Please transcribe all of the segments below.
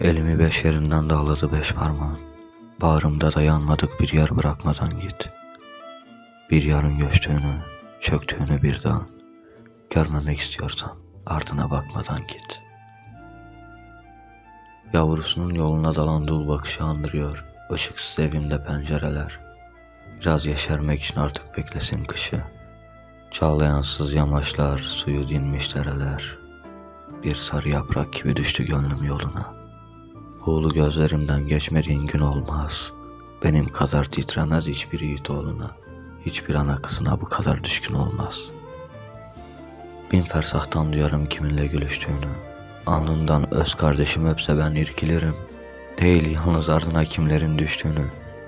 Elimi beş yerinden dağladı beş parmağın. Bağrımda dayanmadık bir yer bırakmadan git. Bir yarın göçtüğünü, çöktüğünü bir dağın. Görmemek istiyorsan ardına bakmadan git. Yavrusunun yoluna dalan dul bakışı andırıyor. Işıksız evimde pencereler. Biraz yeşermek için artık beklesin kışı. Çağlayansız yamaçlar, suyu dinmiş dereler. Bir sarı yaprak gibi düştü gönlüm yoluna. Buğulu gözlerimden geçmediğin gün olmaz. Benim kadar titremez hiçbir yiğit oğluna. Hiçbir ana kızına bu kadar düşkün olmaz. Bin fersahtan duyarım kiminle gülüştüğünü. Alnından öz kardeşim öpse ben irkilirim. Değil yalnız ardına kimlerin düştüğünü,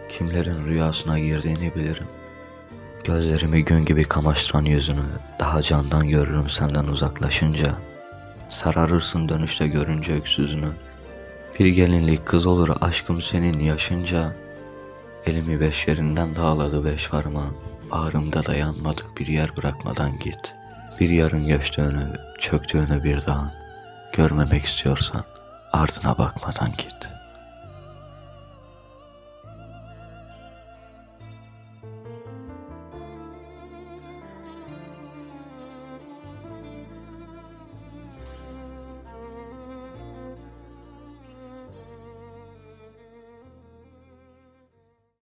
kimlerin rüyasına girdiğini bilirim. Gözlerimi gün gibi kamaştıran yüzünü daha candan görürüm senden uzaklaşınca. Sararırsın dönüşte görünce öksüzünü. Bir gelinlik kız olur aşkım senin yaşınca. Elimi beş yerinden dağladı beş parmağın. Bağrımda dayanmadık bir yer bırakmadan git. Bir yarın göçtüğünü, çöktüğünü bir dağın. Görmemek istiyorsan ardına bakmadan git.''